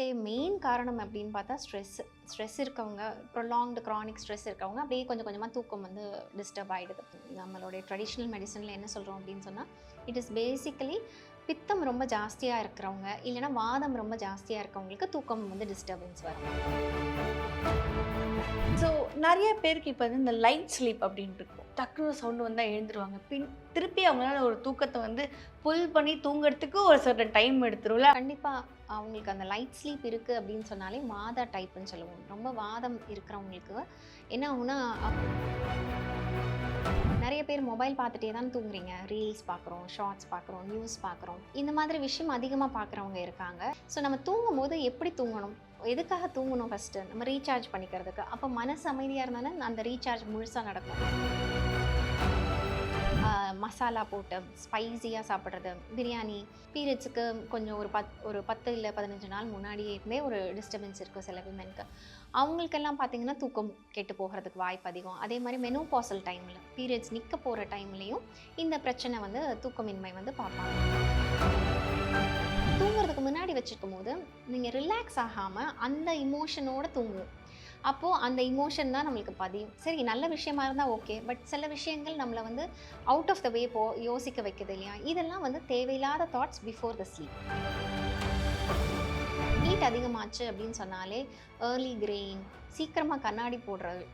சே main காரணம் அப்படின்னு பார்த்தா ஸ்ட்ரெஸ் ஸ்ட்ரெஸ் இருக்கவங்க ப்ரொலாங்டு க்ரானிக் ஸ்ட்ரெஸ் இருக்கவங்க அப்படியே கொஞ்சம் கொஞ்சமாக தூக்கம் வந்து டிஸ்டர்ப் ஆகிடுது நம்மளுடைய ட்ரெடிஷ்னல் மெடிசனில் என்ன சொல்கிறோம் அப்படின்னு சொன்னால் இட் இஸ் பேசிக்கலி பித்தம் ரொம்ப ஜாஸ்தியாக இருக்கிறவங்க இல்லைன்னா வாதம் ரொம்ப ஜாஸ்தியாக இருக்கவங்களுக்கு தூக்கம் வந்து டிஸ்டர்பன்ஸ் வரும். ஸோ நிறைய பேருக்கு இப்போ வந்து இந்த லைட் ஸ்லீப் அப்படின்ட்டு இருக்கும். டக்குனு சவுண்டு வந்தால் எழுந்துருவாங்க. பின் திருப்பி அவங்களால ஒரு தூக்கத்தை வந்து புல் பண்ணி தூங்குறதுக்கு ஒரு சர்டன் டைம் எடுத்துரும்ல. கண்டிப்பாக அவங்களுக்கு அந்த லைட் ஸ்லீப் இருக்குது அப்படின்னு சொன்னாலே மாதா டைப்புன்னு சொல்லுவோம். ரொம்ப வாதம் இருக்கிறவங்களுக்கு. என்ன ஆகுனா நிறைய பேர் மொபைல் பார்த்துட்டே தான் தூங்குறீங்க. ரீல்ஸ் பார்க்குறோம் ஷார்ட்ஸ் பார்க்குறோம் நியூஸ் பார்க்குறோம். இந்த மாதிரி விஷயம் அதிகமாக பார்க்குறவங்க இருக்காங்க. ஸோ நம்ம தூங்கும் போது எப்படி தூங்கணும்? எதுக்காக தூங்கணும் ஃபஸ்ட்டு நம்ம ரீசார்ஜ் பண்ணிக்கிறதுக்கு. அப்போ மனசு அமைதியாக இருந்தாலும் அந்த ரீசார்ஜ் முழுசாக நடக்கும். மசாலா போட்டு ஸ்பைசியாக சாப்பிட்றது. பிரியாணி பீரியட்ஸுக்கு கொஞ்சம் ஒரு பத் ஒரு பத்து இல்லை பதினஞ்சு நாள் முன்னாடியே இருந்தே ஒரு டிஸ்டர்பன்ஸ் இருக்குது சில விமென்க்கு அவங்களுக்கெல்லாம் பார்த்திங்கன்னா தூக்கம் கெட்டு போகிறதுக்கு வாய்ப்பு அதிகம். அதே மாதிரி மெனோபாசல் டைமில் பீரியட்ஸ் நிற்க போகிற டைம்லேயும் இந்த பிரச்சனை வந்து தூக்கமின்மை வந்து பார்ப்பாங்க. தூங்குறதுக்கு முன்னாடி வச்சுருக்கும் போது நீங்கள் ரிலாக்ஸ் ஆகாமல் அந்த இமோஷனோட தூங்குவோம். அப்போது அந்த இமோஷன் தான் நம்மளுக்கு பதியும். சரி நல்ல விஷயமா இருந்தால் ஓகே பட் சில விஷயங்கள் நம்மளை வந்து அவுட் ஆஃப் த வே போ யோசிக்க வைக்குது இல்லையா? இதெல்லாம் வந்து தேவையில்லாத thoughts before the sleep heat அதிகமாச்சு அப்படின்னு சொன்னாலே ஏர்லி கிரெயின் சீக்கிரமாக கண்ணாடி போடுறது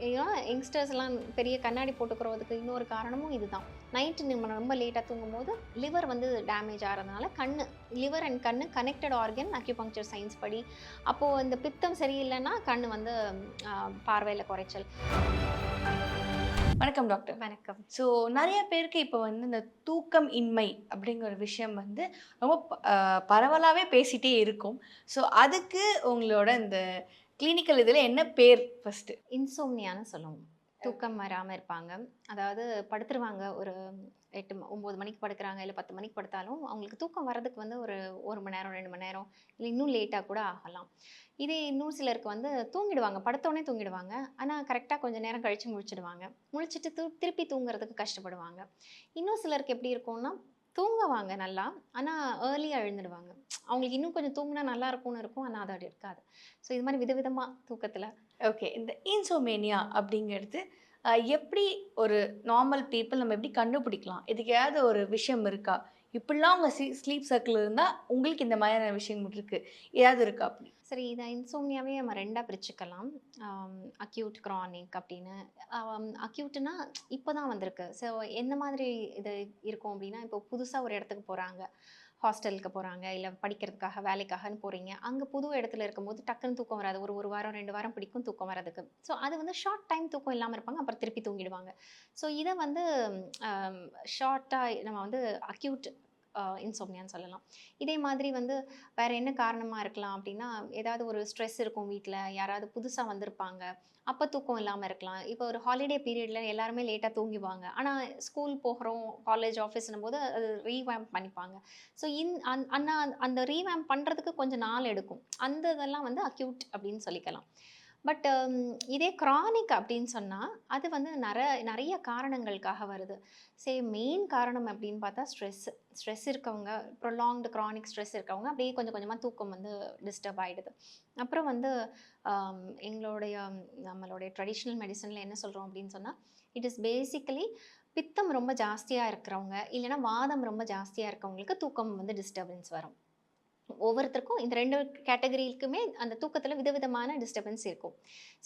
ஏன்னா யங்ஸ்டர்ஸ்லாம் பெரிய கண்ணாடி போட்டுக்கிறதுக்கு இன்னொரு காரணமும் இதுதான். நைட்டு நம்ம ரொம்ப லேட்டாக தூங்கும் போது லிவர் வந்து டேமேஜ் ஆகிறதுனால கண்ணு லிவர் அண்ட் கண்ணு கனெக்டட் ஆர்கன் அக்யூபங்க்சர் சயின்ஸ் படி. அப்போது இந்த பித்தம் சரியில்லைன்னா கண்ணு வந்து பார்வையில் குறைச்சல். வணக்கம் டாக்டர் வணக்கம். ஸோ நிறைய பேருக்கு இப்போ வந்து இந்த தூக்கம் இன்மை அப்படிங்கிற விஷயம் வந்து ரொம்ப ப- ஆஹ் பரவலாவே பேசிட்டே இருக்கும். ஸோ அதுக்கு உங்களோட இந்த கிளினிக்கல் இதில் என்ன பேர் ஃபர்ஸ்ட் இன்சோம்னியான்னு சொல்லுவோம். தூக்கம் வராமல் இருப்பாங்க. அதாவது படுத்துருவாங்க ஒரு எட்டு ம- ஒம்பது மணிக்கு படுக்கிறாங்க இல்லை பத்து மணிக்கு படுத்தாலும் அவங்களுக்கு தூக்கம் வர்றதுக்கு வந்து ஒரு ஒரு மணி நேரம் ரெண்டு மணி நேரம் இல்லை இன்னும் லேட்டாக கூட ஆகலாம். இதே இன்னும் சிலருக்கு வந்து தூங்கிடுவாங்க. படுத்தோடனே தூங்கிடுவாங்க. ஆனால் கரெக்டாக கொஞ்சம் நேரம் கழித்து முழிச்சிடுவாங்க. முழிச்சிட்டு திருப்பி தூங்குறதுக்கு கஷ்டப்படுவாங்க. இன்னும் சிலருக்கு எப்படி இருக்கும்னா தூங்குவாங்க நல்லா. ஆனால் ஏர்லியாக எழுந்துடுவாங்க. அவங்களுக்கு இன்னும் கொஞ்சம் தூங்கினா நல்லா இருக்கும்னு இருக்கும். ஆனால் அது அப்படி இருக்காது. ஸோ இது மாதிரி விதவிதமாக தூக்கத்தில். ஓகே இந்த இன்சோமேனியா அப்படிங்கிறது எப்படி ஒரு நார்மல் பீப்புள் நம்ம எப்படி கண்டுபிடிக்கலாம்? இதுக்கு ஏதாவது ஒரு விஷயம் இருக்கா? இப்படிலாம் உங்கள் ஸ்லீ ஸ்லீப் சர்க்கிள் இருந்தால் உங்களுக்கு இந்த மாதிரியான விஷயங்கள் இருக்குது ஏதாவது இருக்கா அப்படி? சரி இதை இன்சோம்னியாவே நம்ம ரெண்டாக பிரிச்சுக்கலாம். அக்யூட் க்ரானிக் அப்படின்னு. அக்யூட்னா இப்போ தான் வந்திருக்கு. ஸோ எந்த மாதிரி இது இருக்கும் அப்படின்னா இப்போ புதுசாக ஒரு இடத்துக்கு போகிறாங்க ஹாஸ்டலுக்கு போகிறாங்க இல்லை படிக்கிறதுக்காக வேலைக்காகன்னு போகிறீங்க அங்கே புது இடத்துல இருக்கும்போது டக்குன்னு தூக்கம் வராது. ஒரு ஒரு வாரம் ரெண்டு வாரம் பிடிக்கும் தூக்கம் வரதுக்கு ஸோ அது வந்து ஷார்ட் டைம் தூக்கம் இல்லாமல் இருப்பாங்க அப்புறம் திருப்பி தூங்கிடுவாங்க. ஸோ இதை வந்து ஷார்ட்டாக நம்ம வந்து அக்யூட் இன்சோம்னியான்னு சொல்லலாம். இதே மாதிரி வந்து வேறு என்ன காரணமாக இருக்கலாம் அப்படின்னா ஏதாவது ஒரு ஸ்ட்ரெஸ் இருக்கும் வீட்டில் யாராவது புதுசாக வந்திருப்பாங்க அப்போ தூக்கம் இல்லாமல் இருக்கலாம். இப்போ ஒரு ஹாலிடே பீரியடில் எல்லாருமே லேட்டாக தூங்கிவாங்க ஆனால் ஸ்கூல் போகிறோம் காலேஜ் ஆஃபீஸ்னும் போது அது ரீவேம்ப் பண்ணிப்பாங்க. ஸோ இன் அந் அண்ணா அந்த ரீவேம்ப் பண்ணுறதுக்கு கொஞ்சம் நாள் எடுக்கும். அந்த இதெல்லாம் வந்து அக்யூட் அப்படின்னு சொல்லிக்கலாம். பட் இதே க்ரானிக் அப்படின்னு சொன்னால் அது வந்து நிறைய நிறைய காரணங்களுக்காக வருது. சே மெயின் காரணம் அப்படின்னு பார்த்தா ஸ்ட்ரெஸ் ஸ்ட்ரெஸ் இருக்கவங்க ப்ரொலாங்டு க்ரானிக் ஸ்ட்ரெஸ் இருக்கவங்க அப்படியே கொஞ்சம் கொஞ்சமாக தூக்கம் வந்து டிஸ்டர்ப் ஆகிடுது அப்புறம் வந்து எங்களுடைய நம்மளுடைய ட்ரெடிஷ்னல் மெடிசனில் என்ன சொல்கிறோம் அப்படின்னு சொன்னால் இட் இஸ் பேசிக்கலி பித்தம் ரொம்ப ஜாஸ்தியாக இருக்கிறவங்க இல்லைன்னா வாதம் ரொம்ப ஜாஸ்தியாக இருக்கவங்களுக்கு தூக்கம் வந்து டிஸ்டர்பன்ஸ் வரும். ஒவ்வொருத்தருக்கும் இந்த ரெண்டு கேட்டகரிக்குமே அந்த தூக்கத்தில் விதவிதமான டிஸ்டர்பன்ஸ் இருக்கும்.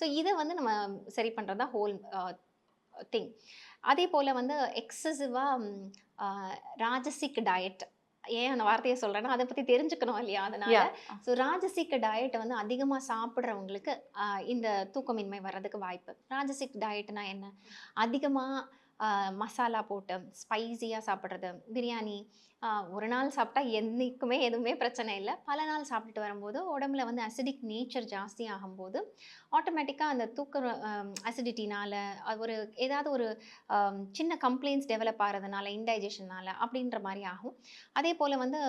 ஸோ இதை வந்து நம்ம சரி பண்ணுறது தான் ஹோல் திங் அதே போல் வந்து எக்ஸசிவாக ராஜசிக் டயட் ஏன் அந்த வார்த்தையை சொல்கிறேன்னா அதை பற்றி தெரிஞ்சுக்கணும் இல்லையா? அதனால. ஸோ ராஜசிக் டயட்டை வந்து அதிகமாக சாப்பிட்றவங்களுக்கு இந்த தூக்கமின்மை வர்றதுக்கு வாய்ப்பு. ராஜசிக் டயட்னா என்ன? அதிகமாக மசாலா போட்டு ஸ்பைசியாக சாப்பிட்றது பிரியாணி ஒரு நாள் சாப்பிட்டா என்றைக்குமே எதுவுமே பிரச்சனை இல்லை. பல நாள் சாப்பிட்டுட்டு வரும்போது உடம்புல வந்து அசிடிக் நேச்சர் ஜாஸ்தி ஆகும்போது ஆட்டோமேட்டிக்காக அந்த தூக்க அசிடிட்டினால் ஒரு ஏதாவது ஒரு சின்ன கம்ப்ளைண்ட்ஸ் டெவலப் ஆகிறதுனால இன்டைஜஷனால் அப்படின்ற மாதிரி ஆகும். அதே போல் வந்து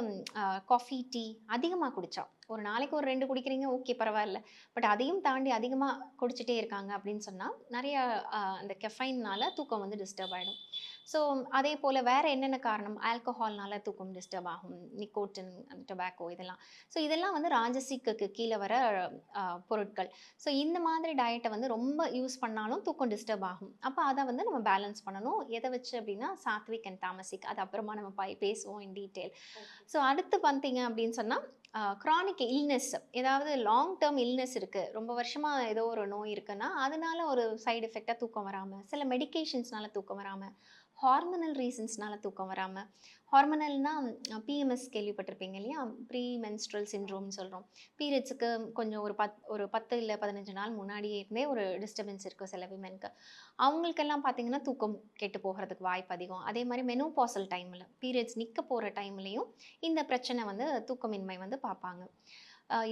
காஃபி டீ அதிகமாக குடித்தா ஒரு நாளைக்கு ஒரு ரெண்டு குடிக்கிறீங்க ஓகே பரவாயில்ல. பட் அதையும் தாண்டி அதிகமாக குடிச்சிட்டே இருக்காங்க அப்படின்னு சொன்னால் நிறைய அந்த கெஃபைன்னால் தூக்கம் வந்து டிஸ்டர்ப் ஆகிடும் ஸோ அதே போல் வேறு என்னென்ன காரணம்? ஆல்கஹால்னால தூக்கம் டிஸ்டர்ப் ஆகும் நிக்கோட்டின் டொபாக்கோ இதெல்லாம். ஸோ இதெல்லாம் வந்து ராஜசிக்கு கீழே வர பொருட்கள். ஸோ இந்த மாதிரி டயட்டை வந்து ரொம்ப யூஸ் பண்ணாலும் தூக்கம் டிஸ்டர்ப் ஆகும். அப்போ அதை வந்து நம்ம பேலன்ஸ் பண்ணணும். எதை வச்சு அப்படின்னா சாத்விக் அண்ட் தாமசிக். அது அப்புறமா நம்ம பை பேசுவோம் இன் டீட்டெயில் ஸோ அடுத்து பார்த்தீங்க அப்படின்னு சொன்னால் க்ரானிக் இல்னஸ் ஏதாவது லாங் டேர்ம் இல்னஸ் இருக்குது ரொம்ப வருஷமாக ஏதோ ஒரு நோய் இருக்குன்னா அதனால ஒரு சைடு எஃபெக்டாக தூக்கம் வராமல் சில மெடிக்கேஷன்ஸ்னால தூக்கம் வராமல் ஹார்மோனல் ரீசன்ஸ்னால தூக்கம் வராமல் ஹார்மோனல்னால் பிஎம்எஸ் கேள்விப்பட்டிருப்பீங்க இல்லையா? ப்ரீ மென்ஸ்ட்ரல் சின்ட்ரோம்னு சொல்கிறோம் பீரியட்ஸுக்கு கொஞ்சம் ஒரு பத் ஒரு பத்து இல்லை பதினஞ்சு நாள் முன்னாடியே இருந்தே ஒரு டிஸ்டர்பன்ஸ் இருக்கும் சில விமென்க்கு அவங்களுக்கெல்லாம் பார்த்தீங்கன்னா தூக்கம் கெட்டு போகிறதுக்கு வாய்ப்பு அதிகம். அதே மாதிரி மெனோபாசல் டைமில் பீரியட்ஸ் நிற்க போகிற டைம்லேயும் இந்த பிரச்சனை வந்து தூக்கமின்மை வந்து பார்ப்பாங்க.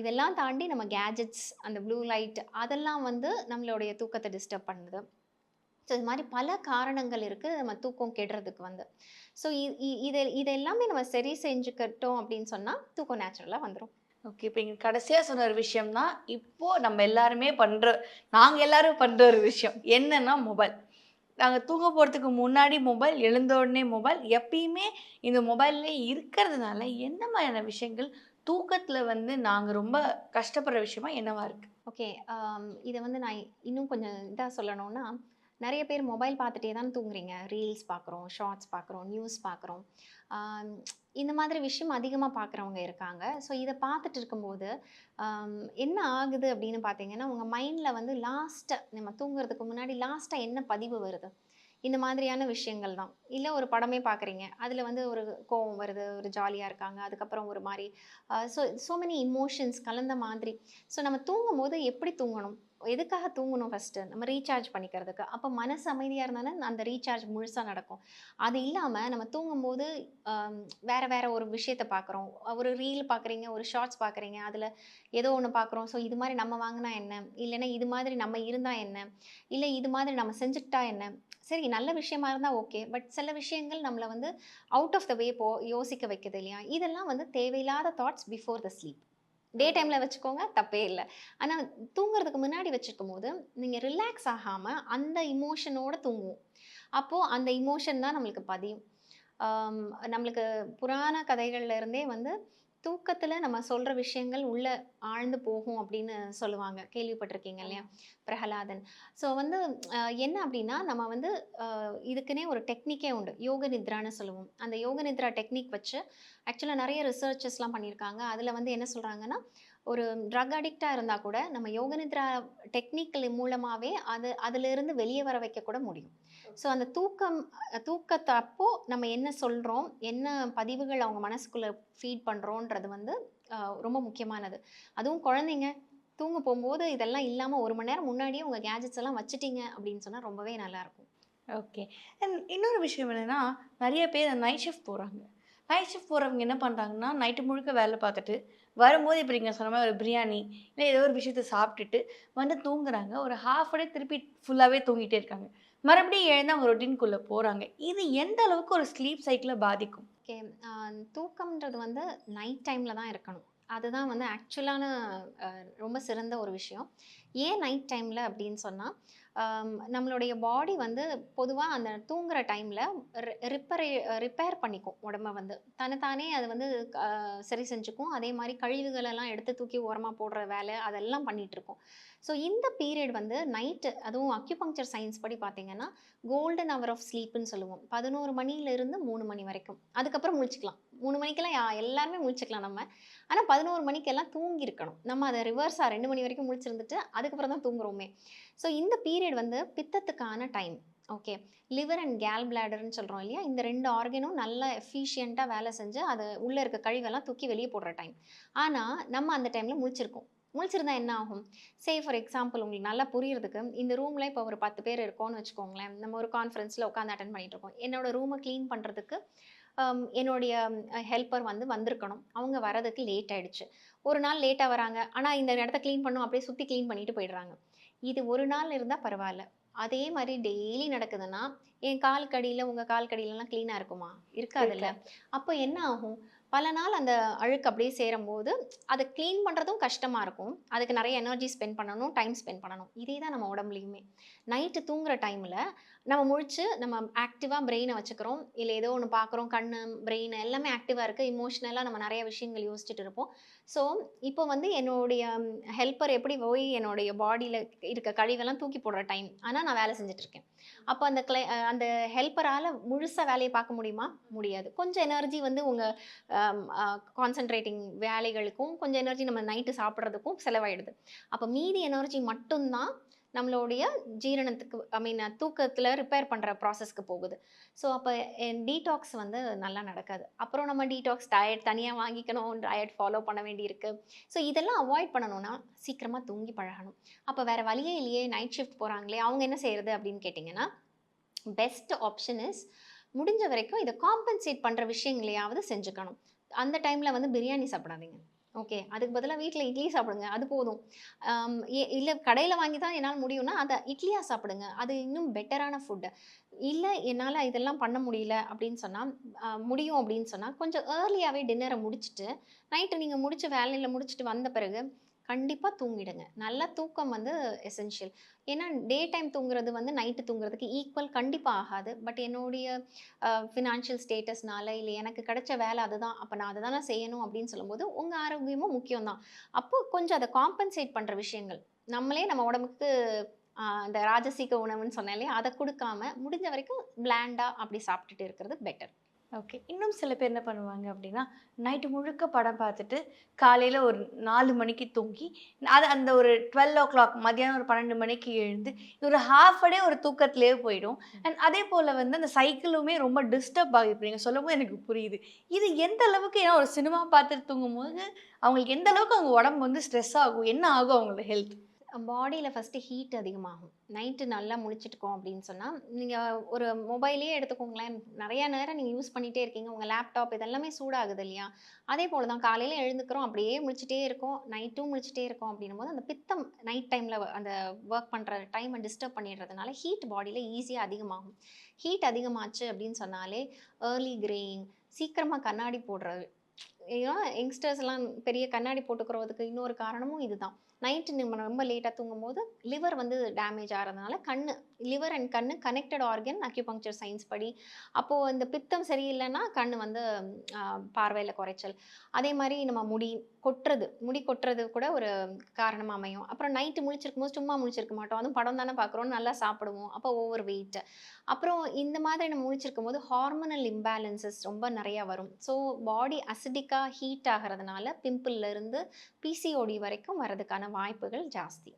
இதெல்லாம் தாண்டி நம்ம கேஜெட்ஸ் அந்த ப்ளூ லைட் அதெல்லாம் வந்து நம்மளுடைய தூக்கத்தை டிஸ்டர்ப் பண்ணுது. ஸோ இது மாதிரி பல காரணங்கள் இருக்குது நம்ம தூக்கம் கெடுறதுக்கு வந்து. ஸோ இதை இதை எல்லாமே நம்ம சரி செஞ்சுக்கிட்டோம் அப்படின்னு சொன்னால் தூக்கம் நேச்சுரலாக வந்துடும் ஓகே இப்போ இங்கே கடைசியாக சொன்ன ஒரு விஷயம் தான் இப்போ நம்ம எல்லாருமே பண்ணுற நாங்கள் எல்லாரும் பண்ணுற ஒரு விஷயம் என்னன்னா மொபைல். நாங்கள் தூங்க போகிறதுக்கு முன்னாடி மொபைல் எழுந்த உடனே மொபைல் எப்பயுமே இந்த மொபைல்லே இருக்கிறதுனால என்ன மாதிரியான விஷயங்கள் தூக்கத்தில் வந்து நாங்கள் ரொம்ப கஷ்டப்படுற விஷயமா என்னவா இருக்கு? ஓகே இதை வந்து நான் இன்னும் கொஞ்சம் இதாக சொல்லணும்னா நிறைய பேர் மொபைல் பார்த்துட்டே தான் தூங்குறீங்க. ரீல்ஸ் பார்க்குறோம் ஷார்ட்ஸ் பார்க்குறோம் நியூஸ் பார்க்குறோம். இந்த மாதிரி விஷயம் அதிகமாக பார்க்குறவங்க இருக்காங்க. ஸோ இதை பார்த்துட்டு இருக்கும்போது என்ன ஆகுது அப்படின்னு பார்த்தீங்கன்னா உங்கள் மைண்டில் வந்து லாஸ்ட்டாக நம்ம தூங்குறதுக்கு முன்னாடி லாஸ்ட்டாக என்ன பதிவு வருது? இந்த மாதிரியான விஷயங்கள் தான். இல்லை ஒரு படமே பார்க்குறீங்க அதில் வந்து ஒரு கோவம் வருது ஒரு ஜாலியாக இருக்காங்க அதுக்கப்புறம் ஒரு மாதிரி ஸோ ஸோ மெனி இமோஷன்ஸ் கலந்த மாதிரி. ஸோ நம்ம தூங்கும் போது எப்படி தூங்கணும்? எதுக்காக தூங்கணும் ஃபஸ்ட்டு நம்ம ரீசார்ஜ் பண்ணிக்கிறதுக்கு. அப்போ மனசு அமைதியாக இருந்தாலும் அந்த ரீசார்ஜ் முழுசாக நடக்கும். அது இல்லாமல் நம்ம தூங்கும்போது வேறு வேறு ஒரு விஷயத்தை பார்க்குறோம் ஒரு ரீல் பார்க்குறீங்க ஒரு ஷார்ட்ஸ் பார்க்குறீங்க அதில் ஏதோ ஒன்று பார்க்குறோம் ஸோ இது மாதிரி நம்ம வாங்கினா என்ன? இல்லைன்னா இது மாதிரி நம்ம இருந்தால் என்ன? இல்லை இது மாதிரி நம்ம செஞ்சுட்டா என்ன? சரி நல்ல விஷயமா இருந்தால் ஓகே பட் சில விஷயங்கள் நம்மளை வந்து அவுட் ஆஃப் த வே போ யோசிக்க வைக்கிறது இல்லையா? இதெல்லாம் வந்து தேவையில்லாத thoughts before the sleep day டைமில் வச்சுக்கோங்க தப்பே இல்லை. ஆனால் தூங்குறதுக்கு முன்னாடி வச்சுருக்கும் போது நீங்கள் ரிலாக்ஸ் ஆகாமல் அந்த இமோஷனோட தூங்குவோம். அப்போது அந்த இமோஷன் தான் நம்மளுக்கு பதியும். நம்மளுக்கு புராண கதைகள்லேருந்தே வந்து தூக்கத்தில் நம்ம சொல்கிற விஷயங்கள் உள்ள ஆழ்ந்து போகும் அப்படின்னு சொல்லுவாங்க. கேள்விப்பட்டிருக்கீங்க இல்லையா? பிரகலாதன் ஸோ வந்து என்ன அப்படின்னா நம்ம வந்து இதுக்குன்னே ஒரு டெக்னிக்கே உண்டு. யோக நித்ரான்னு சொல்லுவோம். அந்த யோக நித்ரா டெக்னிக் வச்சு ஆக்சுவலாக நிறைய ரிசர்ச்சஸ்லாம் பண்ணியிருக்காங்க. அதில் வந்து என்ன சொல்கிறாங்கன்னா ஒரு ட்ரக் அடிக்டாக இருந்தால் கூட நம்ம யோக நித்ரா டெக்னிக்கல் மூலமாகவே அது அதிலிருந்து வெளியே வர வைக்க கூட முடியும். ஸோ அந்த தூக்கம் தூக்கத்தை அப்போ நம்ம என்ன சொல்கிறோம் என்ன பதிவுகள் அவங்க மனசுக்குள்ளே ஃபீட் பண்ணுறோன்றது வந்து ரொம்ப முக்கியமானது. அதுவும் குழந்தைங்க தூங்க போகும்போது இதெல்லாம் இல்லாமல் ஒரு மணி நேரம் முன்னாடியே உங்கள் கேஜெட்ஸ் எல்லாம் வச்சுட்டீங்க அப்படின்னு சொன்னால் ரொம்பவே நல்லாயிருக்கும் ஓகே. அண்ட் இன்னொரு விஷயம் என்னன்னா நிறைய பேர் நைட் ஷிஃப்ட் போகிறாங்க நைட் ஷிஃப்ட் போகிறவங்க என்ன பண்ணுறாங்கன்னா நைட்டு முழுக்க வேலை பார்த்துட்டு வரும்போது இப்போ நீங்கள் சொன்ன மாதிரி ஒரு பிரியாணி இல்லை ஏதோ ஒரு விஷயத்தை சாப்பிட்டுட்டு வந்து தூங்குறாங்க. ஒரு ஹாஃப் டே திருப்பி ஃபுல்லாகவே தூங்கிட்டே இருக்காங்க. மறுபடியும் எழுந்து அவங்க ரொட்டீன்குள்ளே போகிறாங்க இது எந்த அளவுக்கு ஒரு ஸ்லீப் சைக்கிளை பாதிக்கும்? ஓகே தூக்கம்ன்றது வந்து நைட் டைமில் தான் இருக்கணும். அதுதான் வந்து ஆக்சுவலான ரொம்ப சிறந்த ஒரு விஷயம். ஏன் நைட் டைமில் அப்படின்னு சொன்னால் நம்மளுடைய பாடி வந்து பொதுவாக அந்த தூங்குற டைமில் ரிப்பரே ரிப்பேர் பண்ணிக்கும் உடம்ப வந்து. தன்னைத்தானே அது வந்து சரி செஞ்சுக்கும். அதே மாதிரி கழிவுகளெல்லாம் எடுத்து தூக்கி ஓரமாக போடுற வேலை அதெல்லாம் பண்ணிகிட்ருக்கோம் இருக்கும். ஸோ இந்த பீரியட் வந்து நைட்டு அதுவும் அக்யூபங்க்சர் சயின்ஸ் படி பார்த்தீங்கன்னா கோல்டன் ஹவர் ஆஃப் ஸ்லீப்னு சொல்லுவோம். பதினோரு மணியிலிருந்து மூணு மணி வரைக்கும். அதுக்கப்புறம் முழிச்சிக்கலாம். மூணு மணிக்கெல்லாம் யா- எல்லாருமே முழிச்சிக்கலாம் நம்ம. ஆனால் பதினோரு மணிக்கெல்லாம் தூங்கி இருக்கணும் நம்ம அதை ரிவர்ஸாக ரெண்டு மணி வரைக்கும் முழிச்சிருந்துட்டு அதுக்கப்புறம் தான் தூங்குறோமே. ஸோ இந்த பீரியட் வந்து பித்தத்துக்கான time okay liver and gall பிளாடர்னு சொல்கிறோம் இல்லையா? இந்த ரெண்டு ஆர்கனும் நல்லா எஃபிஷியண்ட்டாக வேலை செஞ்சு அது உள்ளே இருக்க கழிவெல்லாம் தூக்கி வெளியே போடுற டைம் ஆனால் நம்ம அந்த டைமில் முழிச்சிருக்கோம். முழிச்சிருந்தா என்ன ஆகும்? சே ஃபார் எக்ஸாம்பிள் உங்களுக்கு நல்லா புரியறதுக்கு இந்த ரூமில் இப்போ ஒரு பத்து பேர் இருக்கோம்னு வச்சுக்கோங்களேன். நம்ம ஒரு கான்ஃபரன்ஸில் உட்காந்து அட்டன் பண்ணிட்டு இருக்கோம். என்னோட ரூமை க்ளீன் பண்ணுறதுக்கு என்னுடைய ஹெல்ப்பர் வந்து வந்திருக்கணும். அவங்க வரதுக்கு லேட் ஆயிடுச்சு. ஒரு நாள் லேட்டாக வராங்க. ஆனால் இந்த இடத்த க்ளீன் பண்ணும் அப்படியே சுற்றி க்ளீன் பண்ணிட்டு போயிடுறாங்க. இது ஒரு நாள் இருந்தால் பரவாயில்ல. அதே மாதிரி டெய்லி நடக்குதுன்னா என் கால் கடியில் உங்கள் கால் கடியிலலாம் க்ளீனாக இருக்குமா? இருக்காதுல்ல. அப்போ என்ன ஆகும்? பல நாள் அந்த அழுக்கு அப்படியே சேரும்போது அதை க்ளீன் பண்ணுறதும் கஷ்டமாக இருக்கும். அதுக்கு நிறைய எனர்ஜி ஸ்பெண்ட் பண்ணணும் டைம் ஸ்பெண்ட் பண்ணணும். இதே தான் நம்ம உடம்புலையுமே. நைட்டு தூங்குற டைமில் நம்ம முழிச்சு நம்ம ஆக்டிவாக பிரெயினை வச்சுக்கிறோம். இல்லை ஏதோ ஒன்று பார்க்குறோம் கண் பிரெயின் எல்லாமே ஆக்டிவாக இருக்குது இமோஷ்னலாக நம்ம நிறைய விஷயங்கள் யோசிச்சுட்டு இருப்போம். ஸோ இப்போ வந்து என்னுடைய ஹெல்ப்பர் எப்படி போய் என்னுடைய பாடியில் இருக்க கழிவெல்லாம் தூக்கி போடுற டைம் ஆனால் நான் வேலை செஞ்சுட்டு இருக்கேன். அப்போ அந்த கிளை அந்த ஹெல்ப்பரால் முழுசாக வேலையை பார்க்க முடியுமா? முடியாது. கொஞ்சம் எனர்ஜி வந்து உங்கள் கான்சென்ட்ரேட்டிங் வேலைகளுக்கும் கொஞ்சம் எனர்ஜி நம்ம நைட்டு சாப்பிட்றதுக்கும் செலவாயிடுது. அப்போ மீதி எனர்ஜி மட்டும்தான் நம்மளுடைய ஜீரணத்துக்கு ஐ மீன் தூக்கத்தில் ரிப்பேர் பண்ணுற ப்ராசஸ்க்கு போகுது. ஸோ அப்போ டீடாக்ஸ் வந்து நல்லா நடக்காது. அப்புறம் நம்ம டீடாக்ஸ் டயட் தனியாக வாங்கிக்கணும் டயட் ஃபாலோ பண்ண வேண்டியிருக்கு. ஸோ இதெல்லாம் அவாய்ட் பண்ணணும்னா சீக்கிரமாக தூங்கி பழகணும். அப்போ வேறு வழியே இல்லையே நைட் ஷிஃப்ட் போகிறாங்களே அவங்க என்ன செய்கிறது அப்படின்னு கேட்டிங்கன்னா பெஸ்ட் ஆப்ஷன் இஸ் முடிஞ்ச வரைக்கும் இதை காம்பன்சேட் பண்ணுற விஷயங்களையாவது செஞ்சுக்கணும். அந்த டைமில் வந்து பிரியாணி சாப்பிடாதீங்க. ஓகே அதுக்கு பதிலாக வீட்டில் இட்லி சாப்பிடுங்க. அது போதும். இல்லை கடையில் வாங்கி தான் என்னால் முடியும்னா அதை இட்லியாக சாப்பிடுங்க. அது இன்னும் பெட்டரான ஃபுட்டு இல்லை என்னால் இதெல்லாம் பண்ண முடியல அப்படின்னு சொன்னால் முடியும் அப்படின்னு சொன்னால் கொஞ்சம் ஏர்லியாகவே டின்னரை முடிச்சுட்டு நைட்டு நீங்கள் முடிச்சு வேலையில் முடிச்சுட்டு வந்த பிறகு கண்டிப்பாக தூங்கிடுங்க. நல்ல தூக்கம் வந்து எசென்ஷியல் ஏன்னா டே டைம் தூங்குறது வந்து நைட்டு தூங்குறதுக்கு ஈக்குவல் கண்டிப்பாக ஆகாது. பட் என்னுடைய ஃபினான்ஷியல் ஸ்டேட்டஸ்னால இல்லை எனக்கு கிடைச்ச வேலை அதுதான். அப்போ நான் அதை தானே செய்யணும் அப்படின்னு சொல்லும்போது உங்கள் ஆரோக்கியமும் முக்கியம் தான் அப்போது கொஞ்சம் அதை காம்பன்சேட் பண்ணுற விஷயங்கள். நம்மளே நம்ம உடம்புக்கு இந்த அந்த ராஜசீக உணவுன்னு சொன்னாலே அதை கொடுக்காம முடிஞ்ச வரைக்கும் பிளாண்டாக அப்படி சாப்பிட்டுட்டு இருக்கிறது பெட்டர் ஓகே இன்னும் சில பேர் என்ன பண்ணுவாங்க அப்படின்னா நைட்டு முழுக்க படம் பார்த்துட்டு காலையில் ஒரு நாலு மணிக்கு தூங்கி அது அந்த ஒரு டுவெல் ஓ கிளாக் மதியானம் ஒரு பன்னெண்டு மணிக்கு எழுந்து ஒரு ஹாஃப் டே ஒரு தூக்கத்திலேயே போயிடும். அண்ட் அதே போல் வந்து அந்த சைக்கிளுமே ரொம்ப டிஸ்டர்ப் ஆகுது இப்போ நீங்கள் சொல்லும் எனக்கு புரியுது. இது எந்த அளவுக்கு ஏன்னா ஒரு சினிமா பார்த்துட்டு தூங்கும்போது அவங்களுக்கு எந்த அளவுக்கு அவங்க உடம்பு வந்து ஸ்ட்ரெஸ் ஆகும் என்ன ஆகும் அவங்களோட ஹெல்த் பாடியில் ஃபஸ்ட்டு ஹீட் அதிகமாகும். நைட்டு நல்லா முழிச்சிட்டுக்கோம் அப்படின்னு சொன்னால் நீங்கள் ஒரு மொபைலே எடுத்துக்கோங்களேன். நிறையா நேரம் நீங்கள் யூஸ் பண்ணிகிட்டே இருக்கீங்க. உங்கள் லேப்டாப் இதெல்லாமே சூடாகுது இல்லையா? அதே போல் தான் காலையில் எழுந்துக்கிறோம் அப்படியே முழிச்சிட்டே இருக்கோம். நைட்டும் முழிச்சிட்டே இருக்கோம் அப்படின்னும் போது அந்த பித்தம் நைட் டைமில் அந்த ஒர்க் பண்ணுற டைமை டிஸ்டர்ப் பண்ணிடுறதுனால ஹீட் பாடியில் ஈஸியாக அதிகமாகும். ஹீட் அதிகமாச்சு அப்படின்னு சொன்னாலே ஏர்லி கிரேயிங் சீக்கிரமாக கண்ணாடி போடுறது. ஏன்னா யங்ஸ்டர்ஸ்லாம் பெரிய கண்ணாடி போட்டுக்கிறதுக்கு இன்னொரு காரணமும் இதுதான். நைட்டு நம்ம ரொம்ப லேட்டாக தூங்கும் போது லிவர் வந்து டேமேஜ் ஆகிறதுனால கண் லிவர் அண்ட் கண்ணு கனெக்டட் ஆர்கன் அக்யூபங்க்சர் சயின்ஸ் படி. அப்போது இந்த பித்தம் சரியில்லைன்னா கண் வந்து பார்வையில் குறைச்சல். அதே மாதிரி நம்ம முடி கொட்டுறது முடி கொட்டுறது கூட ஒரு காரணமாக அமையும். அப்புறம் நைட்டு முழிச்சிருக்கும் போது சும்மா முழிச்சிருக்க மாட்டோம். அதுவும் படம் தானே பார்க்குறோம். நல்லா சாப்பிடுவோம். அப்போ ஓவர் வெயிட் அப்புறம் இந்த மாதிரி நம்ம முழிச்சிருக்கும் போது ஹார்மோனல் இம்பேலன்சஸ் ரொம்ப நிறையா வரும். ஸோ பாடி அசிடிக்காக ஹீட் ஆகிறதுனால பிம்பிள்லேருந்து பிசிஓடி வரைக்கும் வரதுக்கான வாய்ப்புகள் ஜாஸ்தி.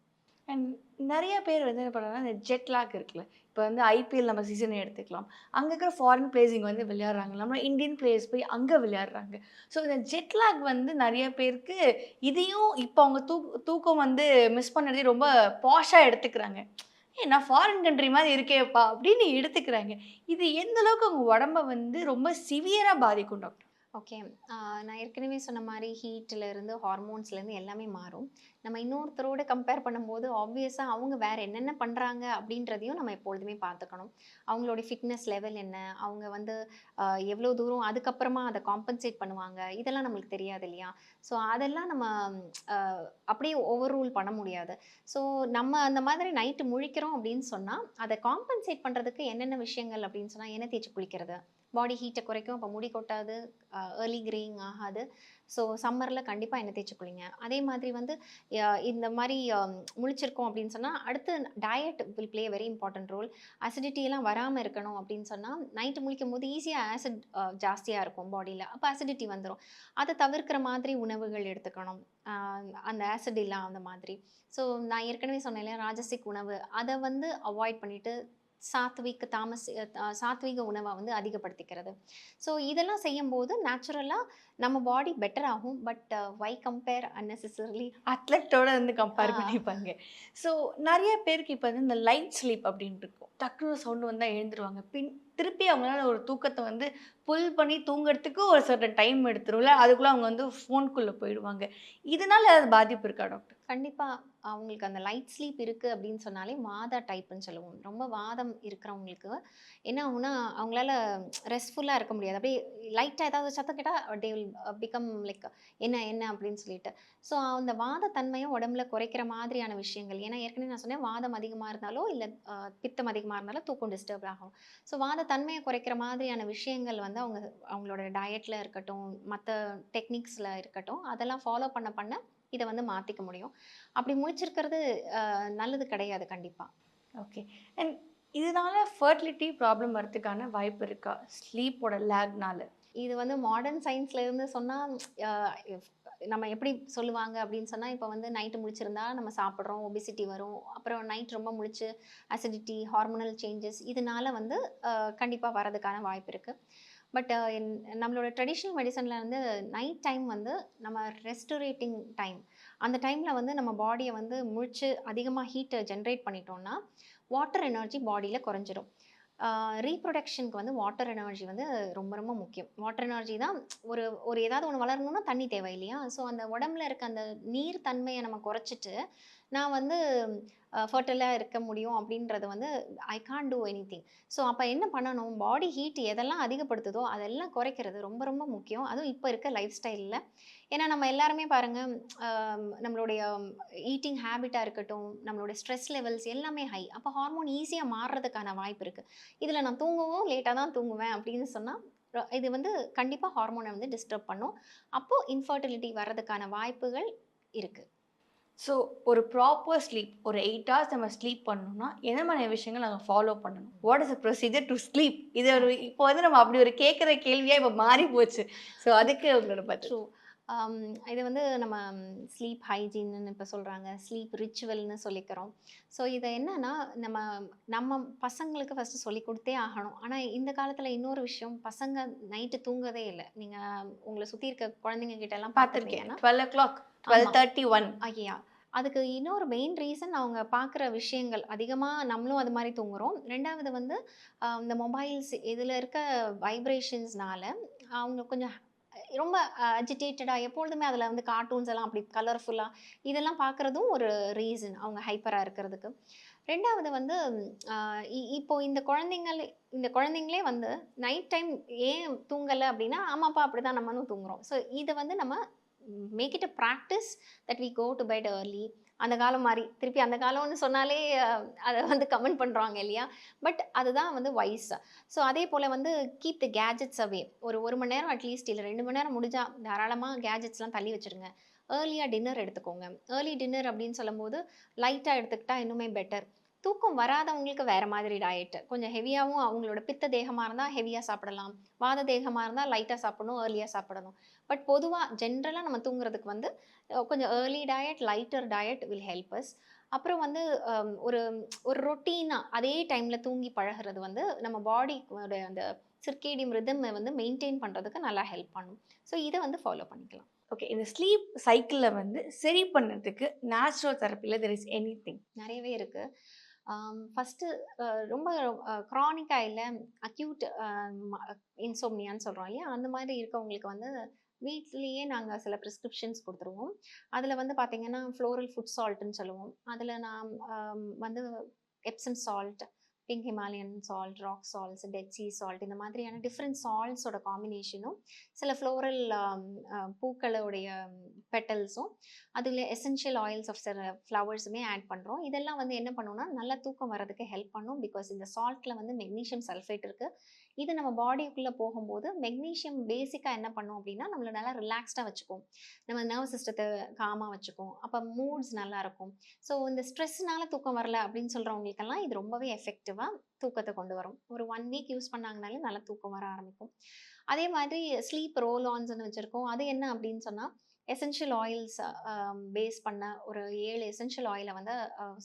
அண்ட் நிறைய பேர் வந்து என்ன பண்ணுறாங்கன்னா இந்த ஜெட் லாக் இருக்குல்ல. இப்போ வந்து ஐபிஎல் நம்ம சீசனை எடுத்துக்கலாம். அங்கே இருக்கிற ஃபாரின் பிளேஸ் இங்கே வந்து விளையாடுறாங்க. நம்ம இந்தியன் பிளேயர்ஸ் போய் அங்கே விளையாடுறாங்க. ஸோ இந்த ஜெட் லாக் வந்து நிறைய பேருக்கு இதையும் இப்போ அவங்க தூக் தூக்கம் வந்து மிஸ் பண்ணுறதே ரொம்ப பாஷாக எடுத்துக்கிறாங்க. ஏ நான் ஃபாரின் கண்ட்ரி மாதிரி இருக்கேப்பா அப்படின்னு எடுத்துக்கிறாங்க. இது எந்த அளவுக்கு அவங்க உடம்ப வந்து ரொம்ப சிவியராக பாதிக்கும் டாக்டர் ஓகே நான் ஏற்கனவே சொன்ன மாதிரி ஹீட்டில் இருந்து ஹார்மோன்ஸ்லேருந்து எல்லாமே மாறும். நம்ம இன்னொருத்தரோட கம்பேர் பண்ணும்போது ஆப்வியஸாக அவங்க வேறு என்னென்ன பண்ணுறாங்க அப்படின்றதையும் நம்ம எப்பொழுதுமே பார்த்துக்கணும். அவங்களுடைய ஃபிட்னஸ் லெவல் என்ன? அவங்க வந்து எவ்வளோ தூரம் அதுக்கப்புறமா அதை காம்பன்சேட் பண்ணுவாங்க? இதெல்லாம் நம்மளுக்கு தெரியாது இல்லையா? ஸோ அதெல்லாம் நம்ம அப்படியே ஓவர் ரூல் பண்ண முடியாது. ஸோ நம்ம அந்த மாதிரி நைட்டு முழிக்கிறோம் அப்படின்னு சொன்னால் அதை காம்பன்சேட் பண்ணுறதுக்கு என்னென்ன விஷயங்கள் அப்படின்னு சொன்னால் எண்ணெய் தேய்ச்சி குளிக்கிறது. பாடி ஹீட்டை குறைக்கும் அப்போ முடி கொட்டாது ஏர்லி கிரேயிங் ஆகாது. ஸோ சம்மரில் கண்டிப்பாக எண்ணெய் தேய்ச்சி குளிங்க. அதே மாதிரி வந்து இந்த மாதிரி முழிச்சிருக்கோம் அப்படின்னு சொன்னால் அடுத்து diet will play very important role அசிடிட்டியெல்லாம் வராமல் இருக்கணும் அப்படின்னு சொன்னால் நைட்டு முழிக்கும் போது ஈஸியாக ஆசிட் ஜாஸ்தியாக இருக்கும் பாடியில் அப்போ அசிடிட்டி வந்துடும் அதை தவிர்க்கிற மாதிரி உணவுகள் எடுத்துக்கணும். அந்த ஆசிட் இல்லாத மாதிரி. ஸோ நான் ஏற்கனவே சொன்னேன் இல்லையா ராஜசிக் உணவு. அதை வந்து அவாய்ட் பண்ணிவிட்டு சாத்விக் தாமஸ் சாத்வீக உணவை வந்து அதிகப்படுத்திக்கிறது. ஸோ இதெல்லாம் செய்யும்போது நேச்சுரலாக நம்ம பாடி பெட்டர் ஆகும். பட் வை கம்பேர் unnecessarily அத்லெட்டோட வந்து கம்பேர். பண்ணிப்பாங்க. ஸோ நிறைய பேருக்கு இப்போ வந்து இந்த லைட் ஸ்லீப் அப்படின்ட்டு இருக்கும். டக்குனு சவுண்டு வந்தால் எழுந்துருவாங்க. பின் திருப்பி அவங்களால ஒரு தூக்கத்தை வந்து புல் பண்ணி தூங்குறதுக்கு ஒரு சர்டன் டைம் எடுத்துரும்ல. அதுக்குள்ளே அவங்க வந்து ஃபோனுக்குள்ளே போயிடுவாங்க. இதனால பாதிப்பு இருக்கா டாக்டர் கண்டிப்பாக அவங்களுக்கு அந்த லைட் ஸ்லீப் இருக்குது அப்படின்னு சொன்னாலே வாதா டைப்புன்னு சொல்லுவோம். ரொம்ப வாதம் இருக்கிறவங்களுக்கு. என்ன ஆகுனா அவங்களால ரெஸ்ட்ஃபுல்லாக இருக்க முடியாது. அப்படியே லைட்டாக ஏதாவது சத்தம் கேட்டால் டே வில் பிகம் லைக் என்ன என்ன? அப்படின்னு சொல்லிட்டு. ஸோ அந்த வாத தன்மையை உடம்புல குறைக்கிற மாதிரியான விஷயங்கள். ஏன்னா ஏற்கனவே நான் சொன்னேன் வாதம் அதிகமாக இருந்தாலோ இல்லை பித்தம் அதிகமாக இருந்தாலோ தூக்கம் டிஸ்டர்ப் ஆகும். ஸோ வாத தன்மையை குறைக்கிற மாதிரியான விஷயங்கள் வந்து அவங்க அவங்களோட டயட்டில் இருக்கட்டும் மற்ற டெக்னிக்ஸில் இருக்கட்டும் அதெல்லாம் ஃபாலோ பண்ண பண்ண இதை வந்து மாற்றிக்க முடியும். அப்படி முடிச்சிருக்கிறது அஹ், நல்லது கிடையாது கண்டிப்பாக ஓகே. அண்ட் இதனால ஃபர்டிலிட்டி ப்ராப்ளம் வரதுக்கான வாய்ப்பு இருக்கா? ஸ்லீப்போட லேக்னால இது வந்து மாடர்ன் சயின்ஸ்ல இருந்து சொன்னால் நம்ம எப்படி சொல்லுவாங்க அப்படின்னு சொன்னால் இப்போ வந்து நைட்டு முழிச்சிருந்தா நம்ம சாப்பிட்றோம் ஒபிசிட்டி வரும். அப்புறம் நைட் ரொம்ப முழிச்சு அசிடிட்டி ஹார்மோனல் சேஞ்சஸ் இதனால வந்து கண்டிப்பாக வரதுக்கான வாய்ப்பு இருக்குது பட் uh, நம்மளோட ட்ரெடிஷ்னல் மெடிசனில் வந்து நைட் டைம் வந்து நம்ம ரெஸ்டரேட்டிங் டைம் அந்த டைமில் வந்து நம்ம பாடியை வந்து முழிச்சு அதிகமாக ஹீட்டை ஜென்ரேட் பண்ணிட்டோம்னா வாட்டர் எனர்ஜி பாடியில் குறைஞ்சிரும். ரீப்ரொடக்ஷனுக்கு வந்து வாட்டர் எனர்ஜி வந்து ரொம்ப ரொம்ப முக்கியம். வாட்டர் எனர்ஜி தான் ஒரு ஒரு ஏதாவது ஒன்று வளரணும்னா தண்ணி தேவை இல்லையா ஸோ அந்த உடம்புல இருக்க அந்த நீர் தன்மையை நம்ம குறைச்சிட்டு நான் வந்து ஃபர்டிலாக இருக்க முடியும் அப்படின்றது வந்து I can't do anything so அப்போ என்ன பண்ணணும்? பாடி ஹீட் எதெல்லாம் அதிகப்படுத்துதோ அதெல்லாம் குறைக்கிறது ரொம்ப ரொம்ப முக்கியம். அதுவும் இப்போ இருக்க லைஃப் ஸ்டைலில் ஏன்னா நம்ம எல்லாருமே பாருங்கள் நம்மளுடைய ஈட்டிங் ஹேபிட்டாக இருக்கட்டும் நம்மளுடைய ஸ்ட்ரெஸ் லெவல்ஸ் எல்லாமே ஹை அப்போ ஹார்மோன் ஈஸியாக மாறுறதுக்கான வாய்ப்பு இருக்குது இதில் நான் தூங்கவும் லேட்டாக தான் தூங்குவேன் அப்படின்னு சொன்னால் இது வந்து கண்டிப்பாக ஹார்மோனை வந்து டிஸ்டர்ப் பண்ணும். அப்போது இன்ஃபர்டிலிட்டி வர்றதுக்கான வாய்ப்புகள் இருக்குது ஸோ ஒரு ப்ராப்பர் ஸ்லீப் ஒரு எயிட் ஹவர்ஸ் நம்ம ஸ்லீப் பண்ணணும்னா என்ன மாதிரியான விஷயங்கள் நாங்கள் ஃபாலோ பண்ணணும்? What is a procedure to sleep இது ஒரு இப்போ வந்து நம்ம அப்படி ஒரு கேட்குற கேள்வியாக இப்போ மாறி போச்சு. ஸோ அதுக்கு உங்களோட பற்றி ட்ரூ இது வந்து நம்ம ஸ்லீப் ஹைஜீன்னு இப்போ சொல்கிறாங்க ஸ்லீப் ரிச்சுவல்னு சொல்லிக்கிறோம். ஸோ இதை என்னன்னா நம்ம நம்ம பசங்களுக்கு ஃபஸ்ட்டு சொல்லி கொடுத்தே ஆகணும். ஆனால் இந்த காலத்தில் இன்னொரு விஷயம் பசங்க நைட்டு தூங்கதே இல்லை. நீங்கள் உங்களை சுற்றி இருக்க குழந்தைங்க கிட்ட எல்லாம் பார்த்துருக்கீங்கன்னா twelve o'clock twelve thirty one ஐயா. அதுக்கு இன்னொரு மெயின் ரீசன் அவங்க பார்க்குற விஷயங்கள் அதிகமாக நம்மளும் அது மாதிரி தூங்குறோம். ரெண்டாவது வந்து இந்த மொபைல்ஸ் இதில் இருக்க வைப்ரேஷன்ஸ்னால அவங்க கொஞ்சம் ரொம்ப அஜிடேட்டடாக எப்பொழுதுமே அதில் வந்து கார்ட்டூன்ஸ் எல்லாம் அப்படி கலர்ஃபுல்லாக இதெல்லாம் பார்க்குறதும் ஒரு ரீசன் அவங்க ஹைப்பராக இருக்கிறதுக்கு. ரெண்டாவது வந்து இப்போ இந்த குழந்தைங்கள் இந்த குழந்தைங்களே வந்து நைட் டைம் ஏன் தூங்கலை அப்படின்னா ஆமாப்பா அப்பா அப்படி தான் நம்மளும் தூங்குறோம். ஸோ இதை வந்து நம்ம make it a practice that we go to bed early அந்த காலம் மாதிரி திருப்பி அந்த காலம்னு சொன்னாலே அதை வந்து கமெண்ட் பண்ணுறாங்க இல்லையா? பட் அதுதான் வந்து வைஸ் ஸோ அதே போல் வந்து கீப் த கேஜெட்ஸ் அவே ஒரு ஒரு மணி நேரம் அட்லீஸ்ட் இல்லை ரெண்டு மணி நேரம் முடிஞ்சால் தாராளமாக கேஜெட்ஸ்லாம் தள்ளி வச்சுருங்க. ஏர்லியாக டின்னர் எடுத்துக்கோங்க. ஏர்லி டின்னர் அப்படின்னு சொல்லும்போது லைட்டாக எடுத்துக்கிட்டால் இன்னுமே பெட்டர் தூக்கம் வராதவங்களுக்கு வேறு மாதிரி டயட்டு கொஞ்சம் ஹெவியாகவும் அவங்களோட பித்த தேகமாக இருந்தால் ஹெவியாக சாப்பிடலாம். வாத தேகமாக இருந்தால் லைட்டாக சாப்பிடணும் ஏர்லியாக சாப்பிடணும். பட் பொதுவாக ஜென்ரலாக நம்ம தூங்குறதுக்கு வந்து கொஞ்சம் early diet lighter diet will help us அப்புறம் வந்து ஒரு ஒரு ரொட்டீனாக அதே டைமில் தூங்கி பழகுறது வந்து நம்ம பாடி அந்த சிர்கேடியம் ரிதம் வந்து மெயின்டைன் பண்ணுறதுக்கு நல்லா ஹெல்ப் பண்ணும். ஸோ இதை வந்து ஃபாலோ பண்ணிக்கலாம். ஓகே இந்த ஸ்லீப் சைக்கிளில் வந்து சரி பண்ணுறதுக்கு நேச்சுரல் தெரப்பியில் தெர் இஸ் எனி திங் நிறையவே இருக்குது ஃபஸ்ட்டு ரொம்ப க்ரானிக்காக இல்லை அக்யூட் இன்சோம்னியான்னு சொல்கிறோம் இல்லையா? அந்த மாதிரி இருக்கவங்களுக்கு வந்து வீட்லேயே நாங்கள் சில ப்ரிஸ்கிரிப்ஷன்ஸ் கொடுத்துருவோம். அதில் வந்து பார்த்திங்கன்னா ஃப்ளோரல் ஃபுட் சால்ட்டுன்னு சொல்லுவோம். அதில் நான் வந்து Epsom salt pink Himalayan salt rock salts dead sea salt இந்த மாதிரியான டிஃப்ரெண்ட் சால்ட்ஸோட காம்பினேஷனும் சில ஃப்ளோரல் um, uh, பூக்களுடைய பெட்டல்ஸும் அதில் எசென்ஷியல் ஆயில்ஸ் ஆஃப் சில ஃப்ளவர்ஸுமே ஆட் பண்ணுறோம் இதெல்லாம் வந்து என்ன பண்ணுவோம்னா நல்லா தூக்கம் வரதுக்கு ஹெல்ப் பண்ணும். பிகாஸ் இந்த சால்ட்டில் வந்து மெக்னீஷியம் சல்ஃபேட் இருக்குது இது நம்ம பாடிக்குள்ளே போகும்போது மெக்னீஷியம் பேசிக்காக என்ன பண்ணும் அப்படின்னா நம்மளை நல்லா ரிலாக்ஸ்டாக வச்சுக்கும். நம்ம நர்வ் சிஸ்டத்தை காமாக வச்சுக்கும். அப்போ மூட்ஸ் நல்லா இருக்கும். ஸோ இந்த ஸ்ட்ரெஸ்னால தூக்கம் வரல அப்படின்னு சொல்கிறவங்களுக்கெல்லாம் இது ரொம்பவே எஃபெக்டிவ் பாசிட்டிவாக தூக்கத்தை கொண்டு வரும். ஒரு ஒன் வீக் யூஸ் பண்ணாங்கனாலே நல்லா தூக்கம் வர ஆரம்பிக்கும். அதே மாதிரி ஸ்லீப் ரோல் ஆன்ஸ்னு வச்சுருக்கோம். அது என்ன அப்படின்னு சொன்னால் எசென்ஷியல் ஆயில்ஸ் பேஸ் பண்ண ஒரு ஏழு எசென்ஷியல் ஆயிலை வந்து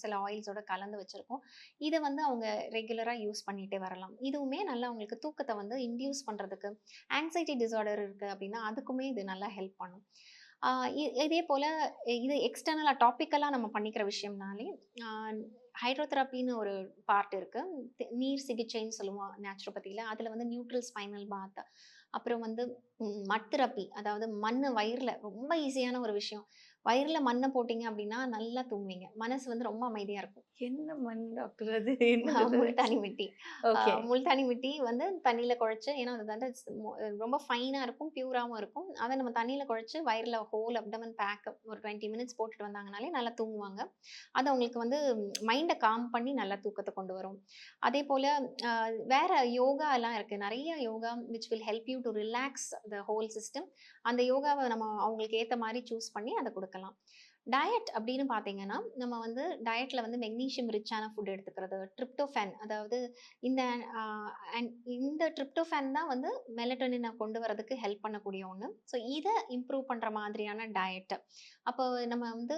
சில ஆயில்ஸோட கலந்து வச்சுருக்கோம். இதை வந்து அவங்க ரெகுலராக யூஸ் பண்ணிகிட்டே வரலாம். இதுவுமே நல்லா அவங்களுக்கு தூக்கத்தை வந்து இன்டியூஸ் பண்ணுறதுக்கு ஆங்ஸைட்டி டிசார்டர் இருக்குது அப்படின்னா அதுக்குமே இது நல்லா ஹெல்ப் பண்ணும். இதே போல் இது எக்ஸ்டர்னலாக டாப்பிக்கலாக நம்ம பண்ணிக்கிற விஷயம்னாலே ஹைட்ரோதெரப்பின்னு ஒரு பார்ட் இருக்குது நீர் சிகிச்சைன்னு சொல்லுவோம் நேச்சுரோபதியில் அதில் வந்து நியூட்ரல் ஸ்பைனல் பாத் அப்புறம் வந்து ம், மட் தெரப்பி அதாவது மண் வயிறில் ரொம்ப ஈஸியான ஒரு விஷயம். வயிறில் மண்ணை போட்டிங்க அப்படின்னா நல்லா தூங்குவீங்க. மனசு வந்து ரொம்ப அமைதியாக இருக்கும். என்ன மண் டாக்டர் அது முல்தானி மிட்டி. ஓகே. முல்தானி மிட்டி வந்து தண்ணியில குழைச்சு ஏன்னா அது வந்து ரொம்ப ஃபைனா இருக்கும் பியூராவும் இருக்கும். அதை நம்ம தண்ணியில குழைச்சு வயிறுல ஹோல் அப்டமன் பேக் ஒரு டுவெண்ட்டி மினிட்ஸ் போட்டுட்டு வந்தாங்கனாலே நல்லா தூங்குவாங்க. அது அவங்களுக்கு வந்து மைண்டை காம் பண்ணி நல்லா தூக்கத்தை கொண்டு வரும். அதே போல வேற யோகா எல்லாம் இருக்கு. நிறைய yoga which will help you to relax the whole system அந்த யோகாவை நம்ம அவங்களுக்கு ஏத்த மாதிரி சூஸ் பண்ணி அதை கொடுக்கலாம். டயட் அப்படின்னு பார்த்தீங்கன்னா நம்ம வந்து டயட்டில் வந்து மெக்னீஷியம் ரிச்சான ஃபுட் எடுத்துக்கிறது ட்ரிப்டோஃபேன் அதாவது இந்த இந்த ட்ரிப்டோஃபேன் தான் வந்து மெலட்டோனினை கொண்டு வரதுக்கு ஹெல்ப் பண்ணக்கூடிய ஒன்று ஸோ இதை இம்ப்ரூவ் பண்ணுற மாதிரியான டயட்டு அப்போ நம்ம வந்து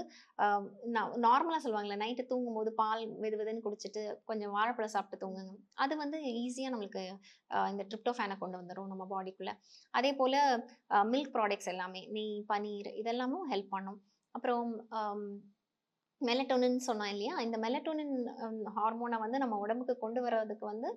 நார்மலாக சொல்லுவாங்கல்ல நைட்டு தூங்கும் போது பால் வெது வெதுன்னு குடிச்சிட்டு கொஞ்சம் வாழைப்பழம் சாப்பிட்டு தூங்குங்க. அது வந்து ஈஸியாக நம்மளுக்கு இந்த ட்ரிப்டோஃபேனை கொண்டு வந்துடும் நம்ம பாடிக்குள்ளே அதே போல் மில்க் ப்ராடக்ட்ஸ் எல்லாமே நெய் பனீர் இதெல்லாமும் ஹெல்ப் பண்ணும். அப்புறம் மெலட்டோனின் சொன்னோம் இல்லையா? இந்த மெலட்டோனின் ஹார்மோனை வந்து நம்ம உடம்புக்கு கொண்டு வர்றதுக்கு வந்து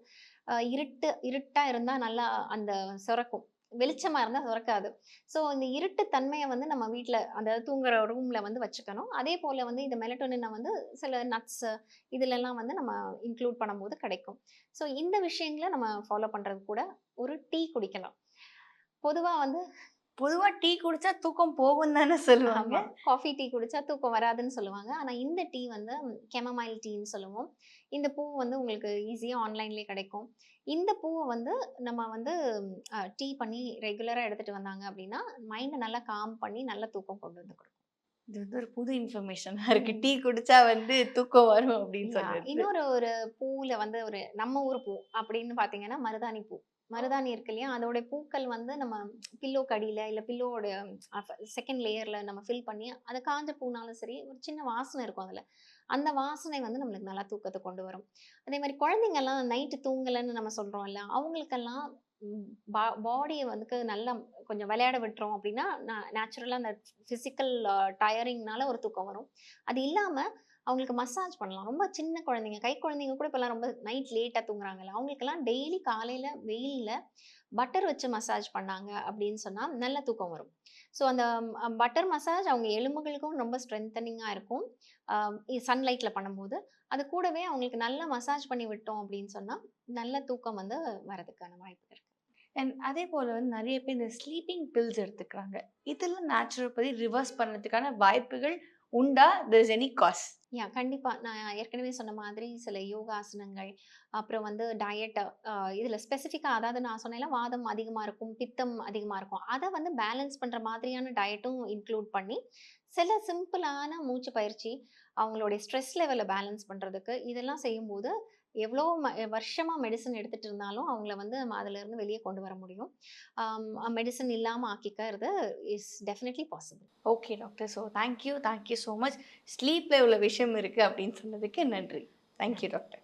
இருட்டு இருட்டாக இருந்தால் நல்லா அந்த சுரக்கும். வெளிச்சமாக இருந்தால் சுரக்காது. ஸோ இந்த இருட்டு தன்மையை வந்து நம்ம வீட்டில் அந்த தூங்குற ரூமில் வந்து வச்சுக்கணும். அதே போல் வந்து இந்த மெலட்டோனினை வந்து சில நட்ஸு இதிலெல்லாம் வந்து நம்ம இன்க்ளூட் பண்ணும்போது கிடைக்கும். ஸோ இந்த விஷயங்களை நம்ம ஃபாலோ பண்ணுறது கூட ஒரு டீ குடிக்கலாம். பொதுவாக வந்து பொதுவா டீ குடிச்சா தூக்கம் போகும் தானே சொல்லுவாங்க. காஃபி டீ குடிச்சா தூக்கம் வராதுன்னு சொல்லுவாங்க. ஆனா இந்த டீ வந்து கெமமைல் டீன்னு சொல்லுவோம். இந்த பூ வந்து உங்களுக்கு ஈஸியாக ஆன்லைன்லேயே கிடைக்கும். இந்த பூவை வந்து நம்ம வந்து டீ பண்ணி ரெகுலராக எடுத்துட்டு வந்தாங்க அப்படின்னா மைண்டை நல்லா காம் பண்ணி நல்ல தூக்கம் கொண்டு வந்து கொடுக்கும். இது வந்து ஒரு புது இன்ஃபர்மேஷனா இருக்கு. டீ குடிச்சா வந்து தூக்கம் வரும் அப்படின்னு. சொல்லிட்டு இன்னொரு ஒரு பூவில் வந்து ஒரு நம்ம ஊர் பூ அப்படின்னு பார்த்தீங்கன்னா மருதாணி பூ. மருதாணி இருக்கு இல்லையா? அதோட பூக்கள் வந்து நம்ம பில்லோ கடியில இல்லை பில்லோட செகண்ட் லேயர்ல நம்ம ஃபில் பண்ணி அது காஞ்ச பூனாலும் சரி ஒரு சின்ன வாசனை இருக்கும் அதுல. அந்த வாசனை வந்து நம்மளுக்கு நல்லா தூக்கத்தை கொண்டு வரும். அதே மாதிரி குழந்தைங்கெல்லாம் நைட்டு தூங்கலைன்னு நம்ம சொல்றோம்ல அவங்களுக்கெல்லாம் பா பாடியை வந்து நல்லா கொஞ்சம் விளையாட விட்டுறோம் அப்படின்னா நான் நேச்சுரலாக அந்த ஃபிசிக்கல் டயரிங்னால ஒரு தூக்கம் வரும். அது இல்லாமல் அவங்களுக்கு மசாஜ் பண்ணலாம். ரொம்ப சின்ன குழந்தைங்க கை குழந்தைங்க கூட இப்போல்லாம் ரொம்ப நைட் லேட்டாக தூங்குறாங்கல்ல அவங்களுக்கெல்லாம் டெய்லி காலையில் வெயிலில் பட்டர் வச்சு மசாஜ் பண்ணாங்க அப்படின்னு சொன்னால் நல்ல தூக்கம் வரும். ஸோ அந்த பட்டர் மசாஜ் அவங்க எலும்புகளுக்கும் ரொம்ப ஸ்ட்ரென்தனிங்காக இருக்கும். சன்லைட்டில் பண்ணும்போது. அது கூடவே அவங்களுக்கு நல்ல மசாஜ் பண்ணி விட்டோம் அப்படின்னு சொன்னால் நல்ல தூக்கம் வந்து வரதுக்கான வாய்ப்பு இருக்குது அண்ட் அதே போல் வந்து நிறைய பேர் இந்த ஸ்லீப்பிங் பில்ஸ் எடுத்துக்கிறாங்க. இதெல்லாம் நேச்சுரோபதி ரிவர்ஸ் பண்ணுறதுக்கான வாய்ப்புகள் உண்டா? There is any cause yeah கண்டிப்பாக நான் ஏற்கனவே சொன்ன மாதிரி சில யோகாசனங்கள் அப்புறம் வந்து டயட் இதில் ஸ்பெசிஃபிக்காக அதாவது நான் சொன்னேன்னா வாதம் அதிகமாக இருக்கும் பித்தம் அதிகமாக இருக்கும். அதை வந்து பேலன்ஸ் பண்ணுற மாதிரியான டயட்டும் இன்க்ளூட் பண்ணி சில சிம்பிளான மூச்சு பயிற்சி அவங்களுடைய ஸ்ட்ரெஸ் லெவலை பேலன்ஸ் பண்ணுறதுக்கு இதெல்லாம் செய்யும்போது எவ்வளோ ம வருஷமாக மெடிசன் எடுத்துகிட்டு இருந்தாலும் அவங்கள வந்து நம்ம அதிலிருந்து வெளியே கொண்டு வர முடியும். மெடிசன் இல்லாமல் ஆக்கிக்கிறது is definitely possible okay doctor so thank you thank you so much ஸ்லீப்பில் இவ்வளோ விஷயம் இருக்குது அப்படின்னு சொன்னதுக்கு நன்றி. Thank you doctor